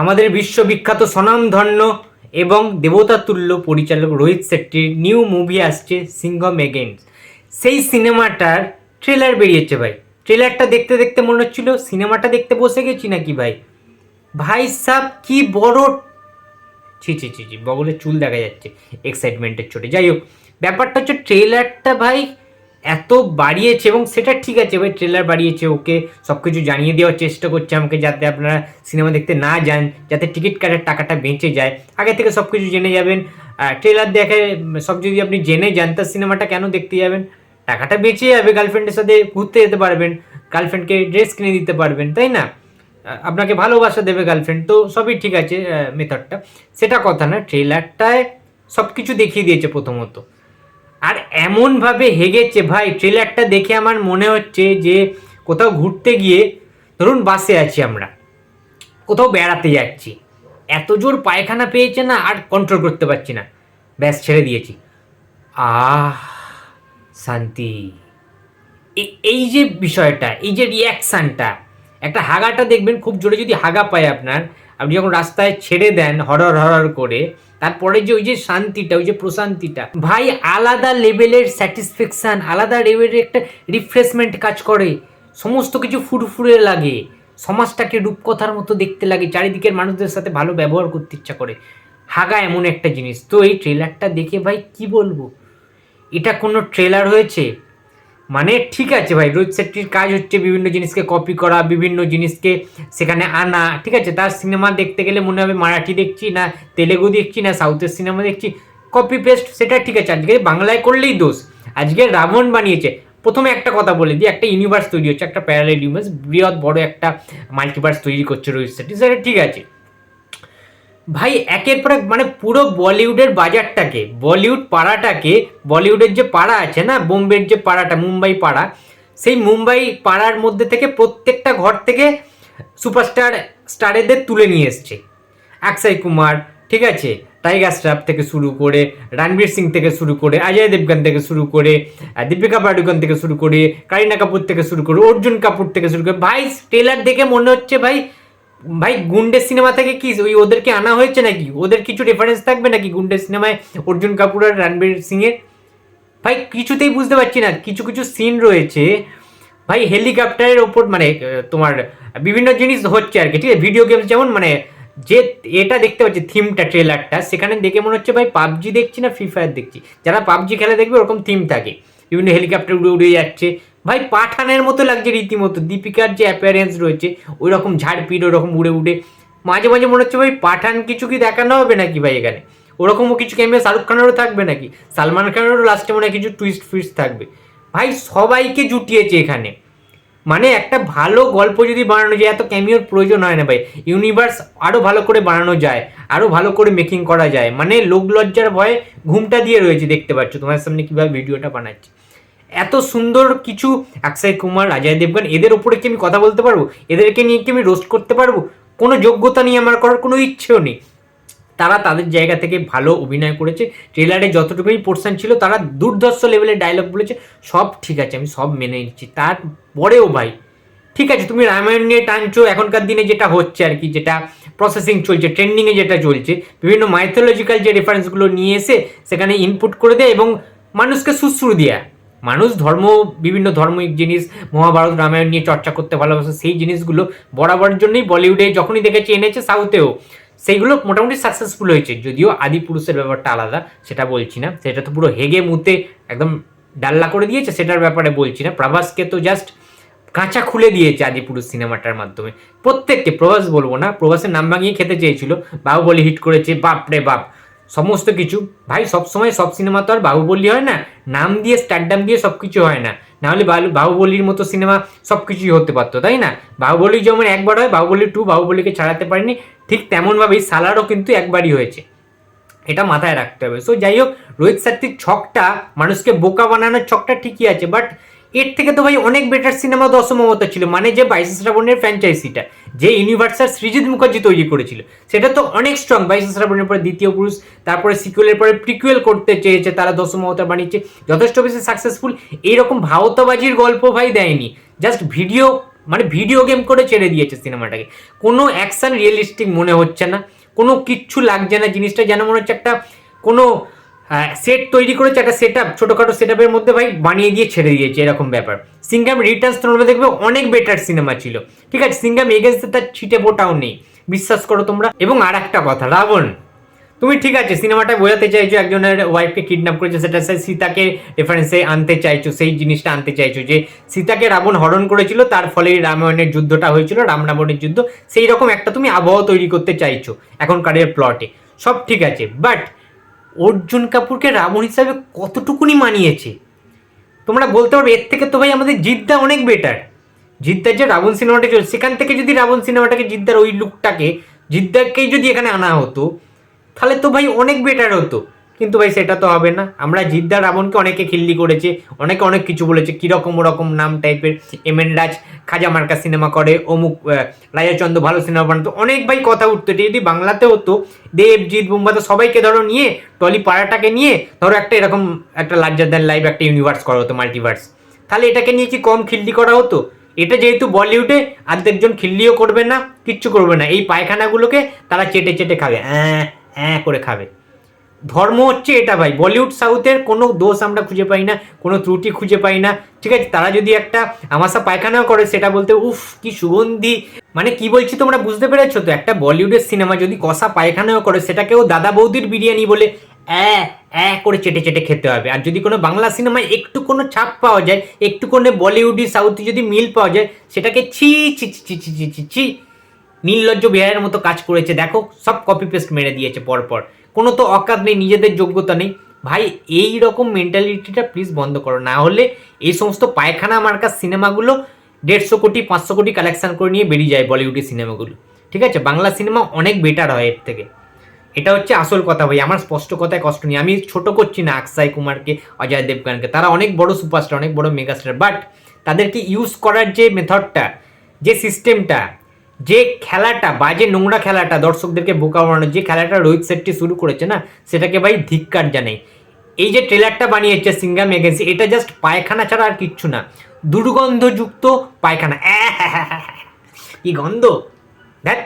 আমাদের বিশ্ববিখ্যাত স্বনামধন্য এবং দেবতাতুল্য পরিচালক রোহিত শেট্টির নিউ মুভি আসছে সিংহম এগেন্স সেই সিনেমাটার ট্রেলার বেরিয়েছে ভাই। ট্রেলারটা দেখতে দেখতে মনে হচ্ছিল, সিনেমাটা দেখতে বসে গেছি নাকি ভাই? ভাই সাব, কি বড় ছি ছি ছি ছি, বগলের চুল দেখা যাচ্ছে এক্সাইটমেন্টের চোটে। যাই হোক, ব্যাপারটা হচ্ছে ট্রেলারটা ভাই এত বাড়িয়েছে এবং সেটা ঠিক আছে, ভাই ট্রেলার বাড়িয়েছে ওকে সব কিছু জানিয়ে দেওয়ার চেষ্টা করছে আমাকে যাতে আপনারা সিনেমা দেখতে না যান, যাতে টিকিট কাটার টাকাটা বেঁচে যায়। আগে থেকে সব কিছু জেনে যাবেন ট্রেলার দেখে, সব যদি আপনি জেনে যান, তা সিনেমাটা কেন দেখতে যাবেন? টাকাটা বেঁচে যাবে গার্লফ্রেন্ডের সাথে, ঘুরতে যেতে পারবেন গার্লফ্রেন্ডকে ড্রেস কিনে দিতে পারবেন, তাই না? আপনাকে ভালোবাসা দেবে গার্লফ্রেন্ড তো সবই ঠিক আছে মেথডটা সেটা কথা না ট্রেলারটায় সব কিছু দেখিয়ে দিয়েছে প্রথমত। আর এমনভাবে হেগেছে, ভাই ট্রেলারটা দেখে আমার মনে হচ্ছে যে কোথাও ঘুরতে গিয়ে, ধরুন বাসে আছি আমরা, কোথাও বেড়াতে যাচ্ছি, এত জোর পায়খানা পেয়েছে না, আর কন্ট্রোল করতে পারছি না। ব্যাস, ছেড়ে দিয়েছি। আহ, শান্তি। এই যে বিষয়টা, এই যে রিয়াকশানটা একটা হাগাটা দেখবেন, খুব জোরে যদি হাগা পায় আপনার আপনি যখন রাস্তায় ছেড়ে দেন হরর হরর করে, তারপরে যে ওই যে শান্তিটা, ওই যে প্রশান্তিটা, ভাই আলাদা লেভেলের স্যাটিসফ্যাকশান, আলাদা লেভেলের একটা রিফ্রেশমেন্ট কাজ করে। সমস্ত কিছু ফুরফুরে লাগে। সমাজটাকে রূপকথার মতো দেখতে লাগে, চারিদিকের মানুষদের সাথে ভালো ব্যবহার করতে ইচ্ছা করে। হাগা এমন একটা জিনিস। তো এই ট্রেলারটা দেখে ভাই কি বলব? এটা কোনো ট্রেলার হয়েছে? মানে ঠিক আছে ভাই রোহিত শেট্টির কাজ হচ্ছে বিভিন্ন জিনিসকে কপি করা, বিভিন্ন জিনিসকে সেখানে আনা, ঠিক আছে? তার সিনেমা দেখতে গেলে মনে হবে মারাঠি দেখছি না তেলেগু দেখছি না সাউথের সিনেমা দেখছি কপি পেস্ট সেটা ঠিক আছে। আজকে বাংলায় করলেই দোষ। আজকে রাবণ বানিয়েছে। প্রথমে একটা কথা বলে দিই, একটা ইউনিভার্স তৈরি হচ্ছে, একটা প্যারালাল ইউনিভার্স বৃহৎ বড় একটা মাল্টিভার্স তৈরি করছে রোহিত শেট্টি সেটা ঠিক আছে। ভাই, একের পর এক মানে পুরো বলিউডের বাজারটাকে, বলিউড পাড়াটাকে, বলিউডের যে পাড়া আছে না, বোম্বের যে পাড়াটা, মুম্বাই পাড়া, সেই মুম্বাই পাড়ার মধ্যে থেকে প্রত্যেকটা ঘর থেকে সুপারস্টার, স্টারেদের তুলে নিয়ে এসছে। অক্ষয় কুমার, ঠিক আছে? টাইগার শ্রফ থেকে শুরু করে, রণবীর সিং থেকে শুরু করে, অজয় দেবগান থেকে শুরু করে দীপিকা পাডুকোন থেকে শুরু করে, কারিনা কাপুর থেকে শুরু করে, অর্জুন কাপুর থেকে শুরু করে, ভাই ট্রেলার দেখে মনে হচ্ছে, ভাই ভাই গুন্ডে সিনেমা থেকে কি ওই ওদেরকে আনা হয়েছে নাকি? ওদের কিছু রেফারেন্স থাকবে নাকি গুন্ডে সিনেমায় অর্জুন কাপুর আর রণবীর সিং এর? ভাই কিছুতেই বুঝতে পারছি না, কিছু কিছু সিন রয়েছে। ভাই হেলিকপ্টারের ওপর মানে তোমার বিভিন্ন জিনিস হচ্ছে আর কি, ঠিক আছে? ভিডিও গেমস যেমন মানে যে এটা দেখতে পাচ্ছি থিমটা ট্রেলারটা সেখানে দেখে মনে হচ্ছে ভাই পাবজি দেখছি না ফ্রি ফায়ার দেখছি। যারা পাবজি খেলা দেখবে ওরকম থিম থাকে। বিভিন্ন হেলিকপ্টার উড়ে উড়ে যাচ্ছে। ভাই পাঠানের মতো লাগছে রীতিমতো। দীপিকার যে অ্যাপিয়ারেন্স রয়েছে ওই রকম ঝাড়পিট ওরকম উড়ে উড়ে। মাঝে মাঝে মনে হচ্ছে ভাই পাঠান কিছু কি দেখানো হবে নাকি ভাই এখানে? ওরকমও কিছু ক্যামেরা শাহরুখ খানেরও থাকবে নাকি? সালমান খানেরও লাস্টে মনে হয় কিছু টুইস্ট ফুইস্ট থাকবে। ভাই সবাইকে জুটিয়েছে এখানে। মানে একটা ভালো গল্প যদি বানানো যায়, এত ক্যামিওর প্রয়োজন হয় না ভাই। ইউনিভার্স আরও ভালো করে বানানো যায় আরও ভালো করে মেকিং করা যায়। মানে লোক লজ্জার ভয়ে ঘুমটা দিয়ে রয়েছে, দেখতে পাচ্ছ। তোমার সামনে কীভাবে ভিডিওটা বানাচ্ছে। এত সুন্দর কিছু অক্ষয় কুমার অজয় দেবগান এদের উপরে কি আমি কথা বলতে পারব? এদেরকে নিয়ে কি আমি রোস্ট করতে পারব? কোনো যোগ্যতা নিয়ে আমার করার কোনো ইচ্ছেও নেই। তারা তাদের জায়গা থেকে ভালো অভিনয় করেছে। ট্রেলারে যতটুকুই পোর্শন ছিল, তারা দুর্ধর্ষ লেভেলের ডায়লগ বলেছে, সব ঠিক আছে, আমি সব মেনে নিচ্ছি। তারপরেও ভাই, ঠিক আছে, তুমি রামায়ণ নিয়ে টানছো, এখনকার দিনে যেটা হচ্ছে আর কি, যেটা প্রসেসিং চলছে ট্রেন্ডিংয়ে যেটা চলছে, বিভিন্ন মাইথোলজিক্যাল যে রেফারেন্সগুলো নিয়ে এসে সেখানে ইনপুট করে দেয় এবং মানুষকে সুশ্রু দেয়া। মানুষ, ধর্ম, বিভিন্ন ধর্মিক জিনিস, মহাভারত, রামায়ণ নিয়ে চর্চা করতে ভালোবাসে, সেই জিনিসগুলো বরাবর জন্যই বলিউডে যখনই দেখেছি, এনেছে সাউথেও। সেইগুলো মোটামুটি সাকসেসফুল হয়েছে, যদিও আদি পুরুষের ব্যাপারটা আলাদা, সেটা বলছি না। সেটা তো পুরো হেগে মুতে একদম ডাল্লা করে দিয়েছে, সেটার ব্যাপারে বলছি না। প্রভাসকে তো জাস্ট কাঁচা খুলে দিয়েছে আদি পুরুষ সিনেমাটার মাধ্যমে। প্রত্যেককে, প্রভাস বলব না, প্রভাসের নাম ভাঙিয়ে খেতে চেয়েছিল, বাহুবলী হিট করেছে বাপ রে বাপ। সমস্ত কিছু। ভাই, সবসময় সব সিনেমা তো আর বাহুবলী হয় না। নাম দিয়ে স্টারডাম দিয়ে সব কিছু হয় না। নাহলে বাহু- বাহুবলীর মতো সিনেমা সব কিছুই হতে পারতো, তাই না? বাহুবলী যেমন একবার হয়, বাহুবলী টু বাহুবলীকে ছাড়াতে পারেনি, ঠিক তেমনভাবেই সালারও কিন্তু একবারই হয়েছে। এটা মাথায় রাখতে হবে। সো যাই হোক, রোহিত সাত্বিক ছকটা, মানুষকে বোকা বানানোর ছকটা ঠিকই আছে বাট এর থেকে তো ভাই অনেক বেটার সিনেমা দশমমত ছিল মানে যে বাইশ শ্রাবণের ফ্র্যাঞ্চাইজিটা যে ইউনিভার্সাল সৃজিত মুখার্জি তৈরি করেছিল, সেটা তো অনেক স্ট্রং বাইশ শ্রাবণের পরে দ্বিতীয় পুরুষ, তারপরে সিকুয়েলের পরে প্রিকুয়েল করতে চেয়েছে, তারা দশমমতা বানিয়েছে, যথেষ্ট বেশি সাকসেসফুল এইরকম ভাওতাবাজির গল্প ভাই দেয়নি জাস্ট ভিডিও মানে ভিডিও গেম করে ছেড়ে দিয়েছে সিনেমাটাকে কোনো অ্যাকশন রিয়েলিস্টিক মনে হচ্ছে না, কোনো কিচ্ছু লাগছে না, জিনিসটা যেন মনে হচ্ছে একটা কোনো সেট তৈরি করেছে একটা সেট আপ ছোটোখাটো সেট আপের মধ্যে ভাই বানিয়ে দিয়ে ছেড়ে দিয়েছে, এরকম ব্যাপার। সিঙ্গাম রিটার্নস তোমরা দেখবে অনেক বেটার সিনেমা ছিল। ঠিক আছে সিঙ্গাম এগেন্সে তার ছিটে বোটাও নেই, বিশ্বাস করো তোমরা। এবং আর একটা কথা, রাবণ, তুমি ঠিক আছে সিনেমাটা বোঝাতে চাইছো, একজনের ওয়াইফকে কিডন্যাপ করেছে, সেটা সে সীতাকে রেফারেন্সে আনতে চাইছো, সেই জিনিসটা আনতে চাইছো যে, সীতাকে রাবণ হরণ করেছিল, তার ফলে রামায়ণের যুদ্ধটা হয়েছিল, রাম রাবণের যুদ্ধ। সেই রকম একটা তুমি আবহাওয়া তৈরি করতে চাইছো, এখনকারের প্লটে সব ঠিক আছে বাট অর্জুন কাপুরকে রাবণ হিসাবে কতটুকুনি মানিয়েছে? তোমরা বলতে পারবে, এর থেকে তো ভাই আমাদের জিদ্দা অনেক বেটার জিদ্দার যে রাবণ সিনেমাটা চলছে, সেখান থেকে যদি রাবণ সিনেমাটাকে, জিদ্দার ওই লুকটাকে জিদ্দারকেই যদি এখানে আনা হতো, তাহলে তো ভাই অনেক বেটার হতো। কিন্তু ভাই সেটা তো হবে না। আমরা জিদ্দার রাবণকে অনেকে খিল্লি করেছে, অনেকে অনেক কিছু বলেছে, কীরকম ওরকম নাম টাইপের এম এন রাজ খাজা মার্কা সিনেমা করে, অমুক রাজাচন্দ্র ভালো সিনেমা বানাতো। অনেক ভাই কথা উঠতো এটা যদি বাংলাতে হতো, দেবজিৎ বুম্বাতো সবাইকে ধরো নিয়ে টলি পাড়াটাকে নিয়ে, ধরো একটা এরকম একটা লার্জার দ্যান লাইভ একটা ইউনিভার্স করা হতো মাল্টিভার্স তাহলে এটাকে নিয়ে কি কম খিল্লি করা হতো? এটা যেহেতু বলিউডে, আর আর্ধেকজন খিল্লিও করবে না, কিচ্ছু করবে না। এই পায়খানাগুলোকে তারা চেটে চেটে খাবে, অ্যাঁ অ্যাঁ করে খাবে। ধর্ম হচ্ছে এটা ভাই বলিউড সাউথের কোনো দোষ আমরা খুঁজে পাই না কোনো ত্রুটি খুঁজে পাই না ঠিক আছে তারা যদি একটা আমাশা পায়খানাও করে সেটা বলতে উফ কি সুগন্ধি মানে কি বলছি তোমরা বুঝতে পেরেছ তো একটা বলিউডের সিনেমা যদি কষা পায়খানাও করে সেটাকেও দাদা বৌদির বিরিয়ানি বলে অ্যা অ্যা করে চেটে চেটে খেতে হবে আর যদি কোনো বাংলা সিনেমায় একটু কোনো ছাপ পাওয়া যায় একটু কোনো বলিউডি সাউথে যদি মিল পাওয়া যায় সেটাকে ছি ছি ছি ছি ছি ছি ছি নির্লজ্জ বিহারের মতো কাজ করেছে দেখো সব কপি পেস্ট মেরে দিয়েছে পরপর কোনো তো অকাত নেই, নিজেদের যোগ্যতা নেই। ভাই, এই রকম মেন্টালিটিটা প্লিজ বন্ধ করো। না হলে এই সমস্ত পায়খানা মার্কার সিনেমাগুলো দেড়শো কোটি, পাঁচশো কোটি কালেকশন করে নিয়ে বেরিয়ে যায় বলিউডের সিনেমাগুলো। ঠিক আছে? বাংলা সিনেমা অনেক বেটার হয় এর থেকে। এটা হচ্ছে আসল কথা ভাই। আমার স্পষ্ট কথায় কষ্ট নেই। আমি ছোট করছি না অক্ষয় কুমারকে অজয় দেবগানকে তারা অনেক বড় সুপারস্টার অনেক বড় মেগাস্টার বাট তাদেরকে ইউজ করার যে মেথডটা যে সিস্টেমটা যে খেলাটা বা যে নোংরা খেলাটা দর্শকদেরকে বোকা বানানো, যে খেলাটা রোহিত শেট্টি শুরু করেছে না, সেটাকে ভাই ধিক্কার জানাই। এই যে ট্রেলারটা বানিয়েছে সিঙ্গাম এগেন্সি এটা জাস্ট পায়খানা ছাড়া আর কিচ্ছু না। দুর্গন্ধযুক্ত পায়খানা। কি গন্ধ? দেখ।